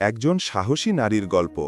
একজন সাহসী নারীর গল্প।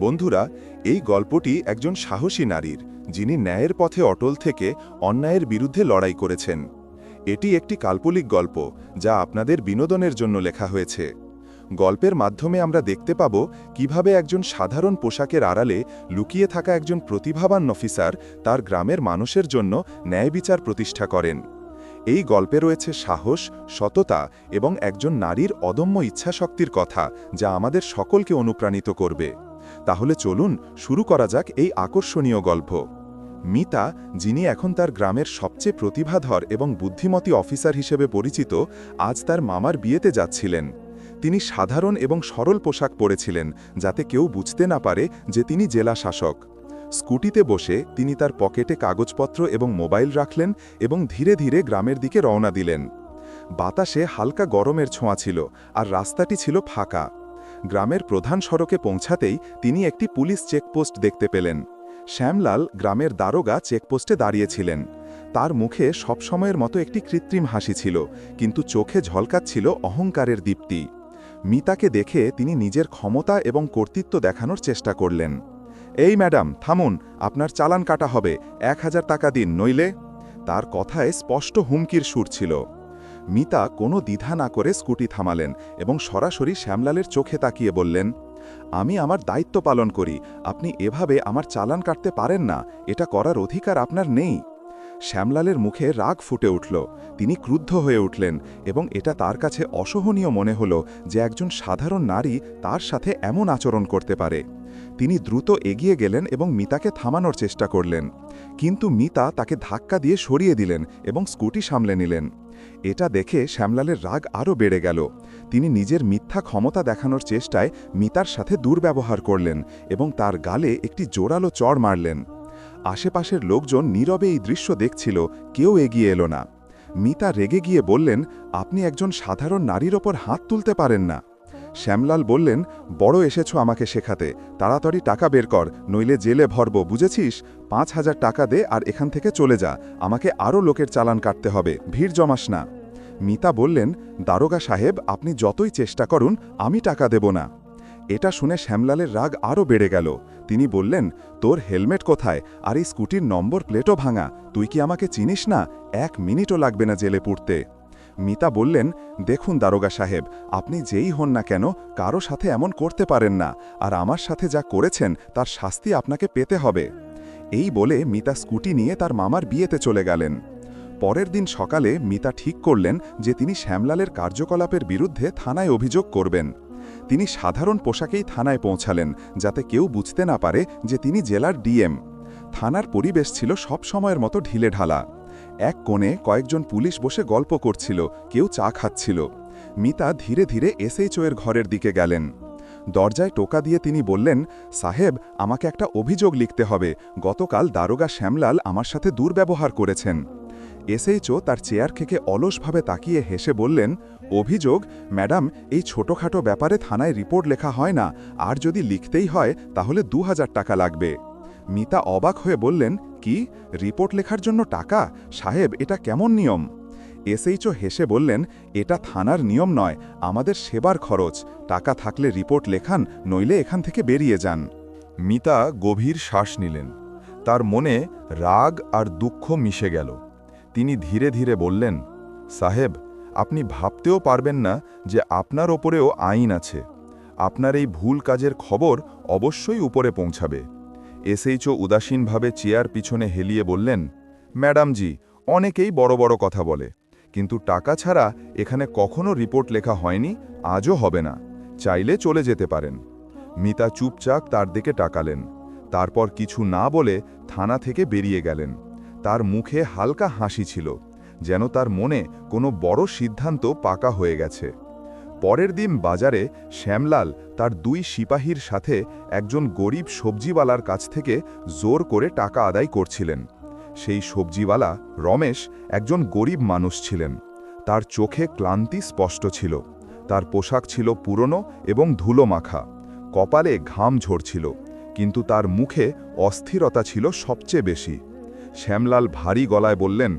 বন্ধুরা, এই গল্পটি একজন সাহসী নারীর, যিনি ন্যায়ের পথে অটল থেকে অন্যায়ের বিরুদ্ধে লড়াই করেছেন। এটি একটি কাল্পনিক গল্প, যা আপনাদের বিনোদনের জন্য লেখা হয়েছে। গল্পের মাধ্যমে আমরা দেখতে পাব কীভাবে একজন সাধারণ পোশাকের আড়ালে লুকিয়ে থাকা একজন প্রতিভাবান অফিসার তার গ্রামের মানুষের জন্য ন্যায় বিচার প্রতিষ্ঠা করেন। এই গল্পে রয়েছে সাহস, সততা এবং একজন নারীর অদম্য ইচ্ছাশক্তির কথা যা আমাদের সকলকে অনুপ্রাণিত করবে। তাহলে চলুন শুরু করা যাক এই আকর্ষণীয় গল্প। মিতা, যিনি এখন তার গ্রামের সবচেয়ে প্রতিভাধর এবং বুদ্ধিমতী অফিসার হিসেবে পরিচিত, আজ তার মামার বিয়েতে যাচ্ছিলেন। তিনি সাধারণ এবং সরল পোশাক পরেছিলেন, যাতে কেউ বুঝতে না পারে যে তিনি জেলা শাসক স্কুটিতে বসে তিনি তার পকেটে কাগজপত্র এবং মোবাইল রাখলেন এবং ধীরে ধীরে গ্রামের দিকে রওনা দিলেন। বাতাসে হালকা গরমের ছোঁয়া ছিল আর রাস্তাটি ছিল ফাঁকা। গ্রামের প্রধান সড়কে পৌঁছাতেই তিনি একটি পুলিশ চেকপোস্ট দেখতে পেলেন। শ্যামলাল গ্রামের দারোগা চেকপোস্টে দাঁড়িয়েছিলেন। তার মুখে সবসময়ের মতো একটি কৃত্রিম হাসি ছিল, কিন্তু চোখে ঝলকাচ্ছিল অহংকারের দীপ্তি। মিতাকে দেখে তিনি নিজের ক্ষমতা এবং কর্তৃত্ব দেখানোর চেষ্টা করলেন। এই ম্যাডাম, থামুন, আপনার চালান কাটা হবে, এক হাজার টাকা দিন, নইলে? তার কথায় স্পষ্ট হুমকির সুর ছিল। মিতা কোনো দ্বিধা না করে স্কুটি থামালেন এবং সরাসরি শ্যামলালের চোখে তাকিয়ে বললেন, আমি আমার দায়িত্ব পালন করি, আপনি এভাবে আমার চালান কাটতে পারেন না, এটা করার অধিকার আপনার নেই। শ্যামলালের মুখে রাগ ফুটে উঠল, তিনি ক্রুদ্ধ হয়ে উঠলেন এবং এটা তার কাছে অসহনীয় মনে হল যে একজন সাধারণ নারী তার সাথে এমন আচরণ করতে পারে। তিনি দ্রুত এগিয়ে গেলেন এবং মিতাকে থামানোর চেষ্টা করলেন। কিন্তু মিতা তাকে ধাক্কা দিয়ে সরিয়ে দিলেন এবং স্কুটি সামলে নিলেন। এটা দেখে শ্যামলালের রাগ আরও বেড়ে গেল। তিনি নিজের মিথ্যা ক্ষমতা দেখানোর চেষ্টায় মিতার সাথে দুর্ব্যবহার করলেন এবং তার গালে একটি জোরালো চড় মারলেন। আশেপাশের লোকজন নীরবে এই দৃশ্য দেখছিল, কেউ এগিয়ে এলো না। মিতা রেগে গিয়ে বললেন, আপনি একজন সাধারণ নারীর ওপর হাত তুলতে পারেন না। শ্যামলাল বললেন, বড় এসেছ আমাকে শেখাতে। তাড়াতাড়ি টাকা বের কর, নইলে জেলে ভরব, বুঝেছিস? পাঁচ হাজার টাকা দে আর এখান থেকে চলে যা। আমাকে আরও লোকের চালান কাটতে হবে, ভিড় জমাস না। মিতা বললেন, দারোগা সাহেব, আপনি যতই চেষ্টা করুন, আমি টাকা দেব না। এটা শুনে শ্যামলালের রাগ আরও বেড়ে গেল। তিনি বললেন, তোর হেলমেট কোথায়? আর এই স্কুটির নম্বর প্লেটও ভাঙা। তুই কি আমাকে চিনিস না? এক মিনিটও লাগবে না জেলে পুড়তে। মিতা বললেন, দেখুন দারোগা সাহেব, আপনি যেই হন না কেন, কারও সাথে এমন করতে পারেন না, আর আমার সাথে যা করেছেন, তার শাস্তি আপনাকে পেতে হবে। এই বলে মিতা স্কুটি নিয়ে তার মামার বিয়েতে চলে গেলেন। পরের দিন সকালে মিতা ঠিক করলেন যে তিনি শ্যামলালের কার্যকলাপের বিরুদ্ধে থানায় অভিযোগ করবেন। তিনি সাধারণ পোশাকেই থানায় পৌঁছালেন, যাতে কেউ বুঝতে না পারে যে তিনি জেলার ডিএম। থানার পরিবেশ ছিল সব সময়ের মতো ঢিলে ঢালা এক কোণে কয়েকজন পুলিশ বসে গল্প করছিল, কেউ চা খাচ্ছিল। মিতা ধীরে ধীরে এসএইচও এর ঘরের দিকে গেলেন। দরজায় টোকা দিয়ে তিনি বললেন, সাহেব, আমাকে একটা অভিযোগ লিখতে হবে। গতকাল দারোগা শ্যামলাল আমার সাথে দুর্ব্যবহার করেছেন। এসএইচও তার চেয়ার থেকে অলসভাবে তাকিয়ে হেসে বললেন, অভিযোগ? ম্যাডাম, এই ছোটখাটো ব্যাপারে থানায় রিপোর্ট লেখা হয় না। আর যদি লিখতেই হয়, তাহলে দু হাজার টাকা লাগবে। মিতা অবাক হয়ে বললেন, কি? রিপোর্ট লেখার জন্য টাকা? সাহেব, এটা কেমন নিয়ম? এসএইচও হেসে বললেন, এটা থানার নিয়ম নয়, আমাদের সেবার খরচ। টাকা থাকলে রিপোর্ট লেখান, নইলে এখান থেকে বেরিয়ে যান। মিতা গভীর শ্বাস নিলেন। তার মনে রাগ আর দুঃখ মিশে গেল। তিনি ধীরে ধীরে বললেন, সাহেব, আপনি ভাবতেও পারবেন না যে আপনার ওপরেও আইন আছে। আপনার এই ভুল কাজের খবর অবশ্যই উপরে পৌঁছাবে। এসএইচও উদাসীনভাবে চেয়ার পিছনে হেলিয়ে বললেন, ম্যাডামজি, অনেকেই বড় বড় কথা বলে, কিন্তু টাকা ছাড়া এখানে কখনো রিপোর্ট লেখা হয়নি, আজও হবে না, চাইলে চলে যেতে পারেন। মিতা চুপচাপ তার দিকে টাকালেন তারপর কিছু না বলে থানা থেকে বেরিয়ে গেলেন। তার মুখে হালকা হাসি ছিল, যেন তার মনে কোনো বড় সিদ্ধান্ত পাকা হয়ে গেছে। পরের দিন বাজারে শ্যামলাল তার দুই সিপাহীর সাথে একজন গরিব সবজিওয়ালার কাছ থেকে জোর করে টাকা আদায় করছিলেন। সেই সবজিওয়ালা রমেশ একজন গরিব মানুষ ছিলেন। তার চোখে ক্লান্তি স্পষ্ট ছিল। তার পোশাক ছিল পুরনো এবং ধুলো মাখা কপালে ঘাম ঝরছিল, কিন্তু তার মুখে অস্থিরতা ছিল সবচেয়ে বেশি। শ্যামলাল ভারী গলায় বললেন,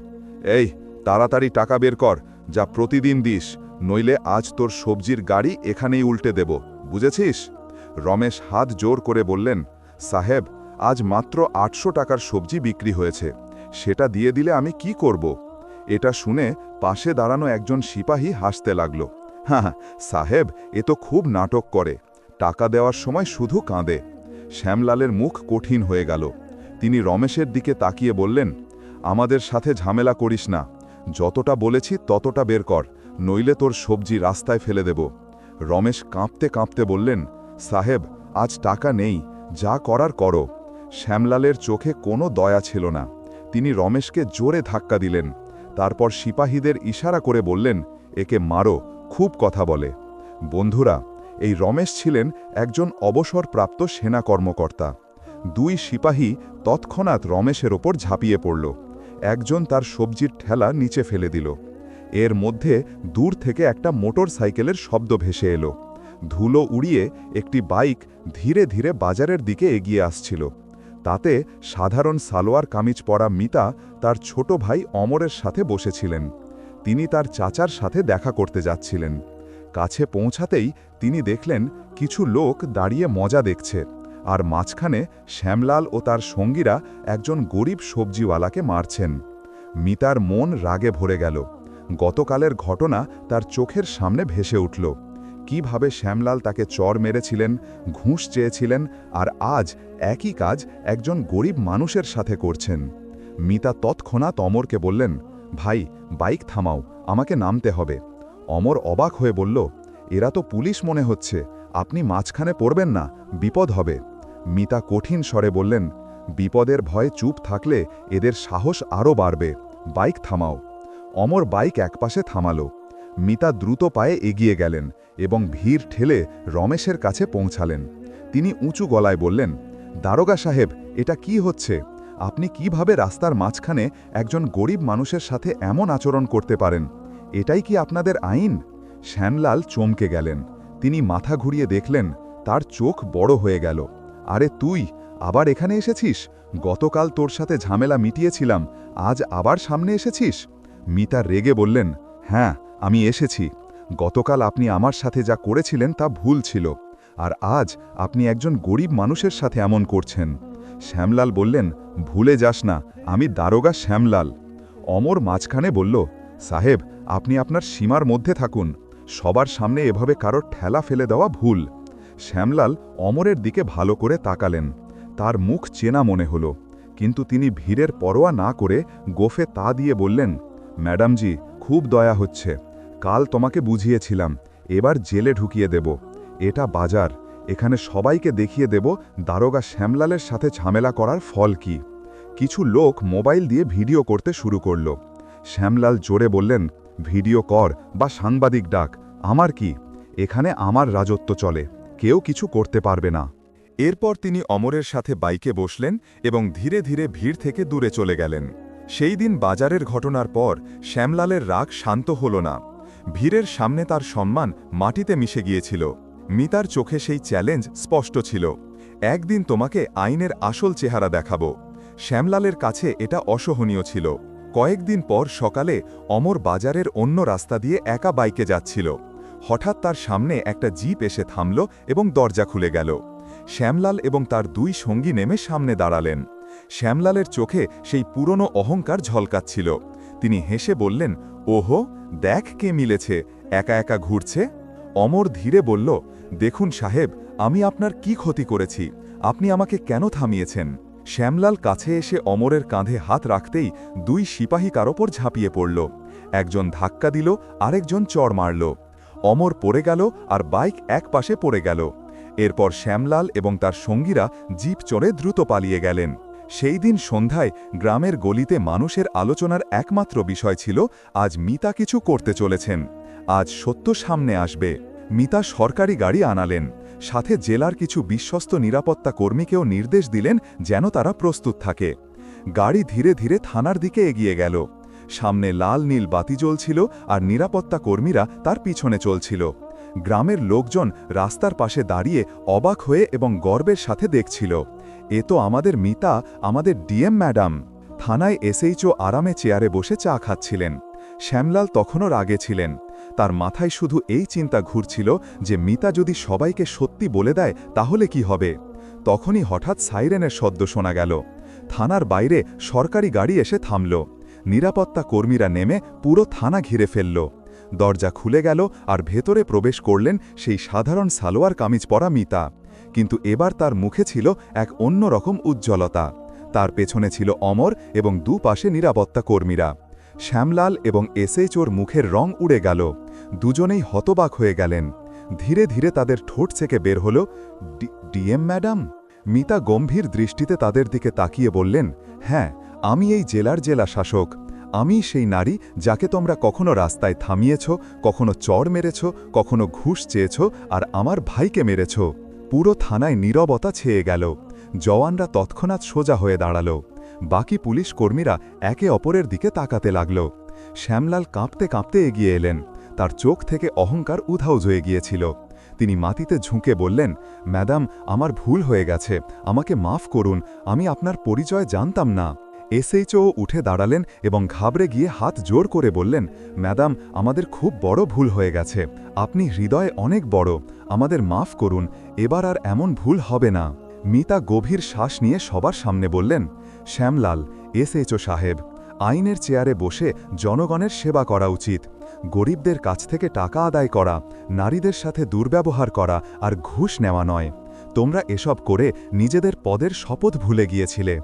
এই, তাড়াতাড়ি টাকা বের কর, যা প্রতিদিন দিস। নইলে আজ তোর সবজির গাড়ি এখানেই উল্টে দেব, বুঝেছিস? রমেশ হাত জোর করে বললেন, সাহেব, আজ মাত্র আটশো টাকার সবজি বিক্রি হয়েছে, সেটা দিয়ে দিলে আমি কি করব? এটা শুনে পাশে দাঁড়ানো একজন সিপাহী হাসতে লাগল হ্যাঁ সাহেব, এ তো খুব নাটক করে, টাকা দেওয়ার সময় শুধু কাঁদে। শ্যামলালের মুখ কঠিন হয়ে গেল, তিনি রমেশের দিকে তাকিয়ে বললেন, আমাদের সাথে ঝামেলা করিস না, যতটা বলেছি ততটা বের কর নইলে তোর সবজি রাস্তায় ফেলে দেব। রমেশ কাঁপতে কাঁপতে বললেন, সাহেব, আজ টাকা নেই, যা করার করো। শ্যামলালের চোখে কোনো দয়া ছিল না। তিনি রমেশকে জোরে ধাক্কা দিলেন। তারপর সিপাহীদের ইশারা করে বললেন, একে মারো, খুব কথা বলে। বন্ধুরা, এই রমেশ ছিলেন একজন অবসরপ্রাপ্ত সেনা কর্মকর্তা। দুই সিপাহী তৎক্ষণাৎ রমেশের ওপর ঝাঁপিয়ে পড়ল। একজন তার সবজির ঠেলা নিচে ফেলে দিল। এর মধ্যে দূর থেকে একটা মোটর সাইকেলের শব্দ ভেসে এলো। ধুলো উড়িয়ে একটি বাইক ধীরে ধীরে বাজারের দিকে এগিয়ে আসছিল। তাতে সাধারণ সালোয়ার কামিজ পরা মিতা তার ছোট ভাই অমরের সাথে বসেছিলেন। তিনি তার চাচার সাথে দেখা করতে যাচ্ছিলেন। কাছে পৌঁছাতেই তিনি দেখলেন কিছু লোক দাঁড়িয়ে মজা দেখছে আর মাঝখানে শ্যামলাল ও তার সঙ্গীরা একজন গরিব সবজিওয়ালাকে মারছেন। মিতার মন রাগে ভরে গেল। গতকালের ঘটনা তার চোখের সামনে ভেসে উঠল। কীভাবে শ্যামলাল তাকে চর মেরেছিলেন, ঘুষ চেয়েছিলেন আর আজ একই কাজ একজন গরিব মানুষের সাথে করছেন। মিতা তৎক্ষণাৎ অমরকে বললেন, ভাই, বাইক থামাও, আমাকে নামতে হবে। অমর অবাক হয়ে বলল, এরা তো পুলিশ মনে হচ্ছে, আপনি মাঝখানে পড়বেন না, বিপদ হবে। মিতা কঠিন স্বরে বললেন, বিপদের ভয়ে চুপ থাকলে এদের সাহস আরও বাড়বে, বাইক থামাও। অমর বাইক একপাশে থামালো। মিতা দ্রুত পায়ে এগিয়ে গেলেন এবং ভিড় ঠেলে রমেশের কাছে পৌঁছালেন। তিনি উঁচু গলায় বললেন, দারোগা সাহেব, এটা কি হচ্ছে? আপনি কীভাবে রাস্তার মাঝখানে একজন গরিব মানুষের সাথে এমন আচরণ করতে পারেন? এটাই কি আপনাদের আইন? শ্যামলাল চমকে গেলেন। তিনি মাথা ঘুরিয়ে দেখলেন, তার চোখ বড় হয়ে গেল। আরে তুই, আবার এখানে এসেছিস? গতকাল তোর সাথে ঝামেলা মিটিয়েছিলাম, আজ আবার সামনে এসেছিস? মিতা রেগে বললেন হ্যাঁ আমি এসেছি। গতকাল আপনি আমার সাথে যা করেছিলেন তা ভুল ছিল। আর আজ আপনি একজন গরিব মানুষের সাথে এমন করছেন। শ্যামলাল বললেন, ভুলে যাস না, আমি দারোগা শ্যামলাল। অমর মাঝখানে বলল, সাহেব, আপনি আপনার সীমার মধ্যে থাকুন। সবার সামনে এভাবে কারোর ঠেলা ফেলে দেওয়া ভুল। শ্যামলাল অমরের দিকে ভালো করে তাকালেন। তার মুখ চেনা মনে হল। কিন্তু তিনি ভিড়ের পরোয়া না করে গোফে তা দিয়ে বললেন ম্যাডামজি, খুব দয়া হচ্ছে। কাল তোমাকে বুঝিয়েছিলাম। এবার জেলে ঢুকিয়ে দেব। এটা বাজার। এখানে সবাইকে দেখিয়ে দেব দারোগা শ্যামলালের সাথে ঝামেলা করার ফল কি। কিছু লোক মোবাইল দিয়ে ভিডিও করতে শুরু করল। শ্যামলাল জোরে বললেন, ভিডিও কর বা সাংবাদিক ডাক। আমার কি? এখানে আমার রাজত্ব চলে। কেউ কিছু করতে পারবে না। এরপর তিনি অমরের সাথে বাইকে বসলেন এবং ধীরে ধীরে ভিড় থেকে দূরে চলে গেলেন। সেই দিন বাজারের ঘটনার পর শ্যামলালের রাগ শান্ত হল না। ভিড়ের সামনে তার সম্মান মাটিতে মিশে গিয়েছিল। মিতার চোখে সেই চ্যালেঞ্জ স্পষ্ট ছিল। একদিন তোমাকে আইনের আসল চেহারা দেখাবো। শ্যামলালের কাছে এটা অসহনীয় ছিল। কয়েকদিন পর সকালে অমর বাজারের অন্য রাস্তা দিয়ে একা বাইকে যাচ্ছিল। হঠাৎ তার সামনে একটা জিপ এসে থামল এবং দরজা খুলে গেল। শ্যামলাল এবং তার দুই সঙ্গী নেমে সামনে দাঁড়ালেন। শ্যামলালের চোখে সেই পুরনো অহংকার ঝলকাচ্ছিল। তিনি হেসে বললেন, ওহো, দেখ কে মিলেছে, একা একা ঘুরছে? অমর ধীরে বলল, দেখুন সাহেব, আমি আপনার কি ক্ষতি করেছি? আপনি আমাকে কেন থামিয়েছেন? শ্যামলাল কাছে এসে অমরের কাঁধে হাত রাখতেই দুই সিপাহী কার ওপর ঝাঁপিয়ে পড়ল। একজন ধাক্কা দিল, আরেকজন চড় মারল। অমর পড়ে গেল আর বাইক এক পাশে পড়ে গেল। এরপর শ্যামলাল এবং তার সঙ্গীরা জিপ চড়ে দ্রুত পালিয়ে গেলেন। সেই দিন সন্ধ্যায় গ্রামের গলিতে মানুষের আলোচনার একমাত্র বিষয় ছিল, আজ মিতা কিছু করতে চলেছেন। আজ সত্য সামনে আসবে। মিতা সরকারি গাড়ি আনালেন। সাথে জেলার কিছু বিশ্বস্ত নিরাপত্তা কর্মীকেও নির্দেশ দিলেন যেন তারা প্রস্তুত থাকে। গাড়ি ধীরে ধীরে থানার দিকে এগিয়ে গেল। সামনে লাল নীল বাতি জ্বলছিল আর নিরাপত্তা কর্মীরা তার পিছনে চলছিল। গ্রামের লোকজন রাস্তার পাশে দাঁড়িয়ে অবাক হয়ে এবং গর্বের সাথে দেখছিল। এ তো আমাদের মিতা, আমাদের ডিএম ম্যাডাম। থানায় এসএইচও আরামে চেয়ারে বসে চা খাচ্ছিলেন। শ্যামলাল তখনও রাগে ছিলেন। তার মাথায় শুধু এই চিন্তা ঘুরছিল যে মিতা যদি সবাইকে সত্যি বলে দেয়, তাহলে কি হবে? তখনই হঠাৎ সাইরেনের শব্দ শোনা গেল। থানার বাইরে সরকারি গাড়ি এসে থামল। নিরাপত্তা কর্মীরা নেমে পুরো থানা ঘিরে ফেলল। দরজা খুলে গেল আর ভেতরে প্রবেশ করলেন সেই সাধারণ সালোয়ার কামিজ পরা মিতা। কিন্তু এবার তার মুখে ছিল এক অন্যরকম উজ্জ্বলতা। তার পেছনে ছিল অমর এবং দুপাশে নিরাপত্তা কর্মীরা। শ্যামলাল এবং এসএইচওর মুখের রং উড়ে গেল। দুজনেই হতবাক হয়ে গেলেন। ধীরে ধীরে তাদের ঠোঁট থেকে বের হল ডিএম ম্যাডাম? মিতা গম্ভীর দৃষ্টিতে তাদের দিকে তাকিয়ে বললেন হ্যাঁ আমি এই জেলার জেলা শাসক। আমি সেই নারী যাকে তোমরা কখনো রাস্তায় থামিয়েছ, কখনো চড় মেরেছ, কখনো ঘুষ চেয়েছ আর আমার ভাইকে মেরেছ। পুরো থানায় নীরবতা ছেয়ে গেল। জওয়ানরা তৎক্ষণাৎ সোজা হয়ে দাঁড়াল। বাকি পুলিশ কর্মীরা একে অপরের দিকে তাকাতে লাগল। শ্যামলাল কাঁপতে কাঁপতে এগিয়ে এলেন। তার চোখ থেকে অহংকার উধাও হয়ে গিয়েছিল। তিনি মাটিতে ঝুঁকে বললেন, ম্যাডাম, আমার ভুল হয়ে গেছে। আমাকে মাফ করুন। আমি আপনার পরিচয় জানতাম না। এসএইচও উঠে দাঁড়ালেন এবং ঘাবড়ে গিয়ে হাত জোর করে বললেন, ম্যাডাম, আমাদের খুব বড় ভুল হয়ে গেছে। আপনি হৃদয়ে অনেক বড়। আমাদের মাফ করুন। এবার আর এমন ভুল হবে না। মিতা গভীর শ্বাস নিয়ে সবার সামনে বললেন, শ্যামলাল, এসএইচও সাহেব, আইনের চেয়ারে বসে জনগণের সেবা করা উচিত। গরিবদের কাছ থেকে টাকা আদায় করা, নারীদের সাথে দুর্ব্যবহার করা আর ঘুষ নেওয়া নয়। তোমরা এসব করে নিজেদের পদের শপথ ভুলে গিয়েছিলে।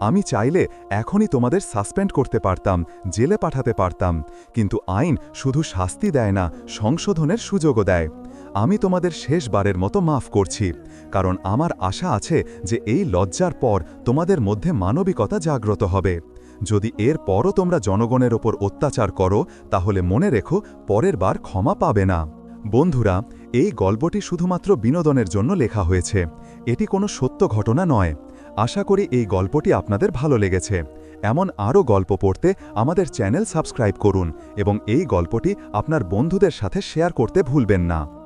আমি চাইলে এখনই তোমাদের সাসপেন্ড করতে পারতাম, জেলে পাঠাতে পারতাম, কিন্তু আইন শুধু শাস্তি দেয় না, সংশোধনের সুযোগও দেয়। আমি তোমাদের শেষবারের মতো মাফ করছি, কারণ আমার আশা আছে যে এই লজ্জার পর তোমাদের মধ্যে মানবিকতা জাগ্রত হবে। যদি এর পরও তোমরা জনগণের ওপর অত্যাচার করো, তাহলে মনে রেখো পরের বার ক্ষমা পাবে না। বন্ধুরা এই গল্পটি শুধুমাত্র বিনোদনের জন্য লেখা হয়েছে। এটি কোনো সত্য ঘটনা নয়। আশা করি এই গল্পটি আপনাদের ভালো লেগেছে। এমন আরও গল্প পড়তে আমাদের চ্যানেল সাবস্ক্রাইব করুন এবং এই গল্পটি আপনার বন্ধুদের সাথে শেয়ার করতে ভুলবেন না।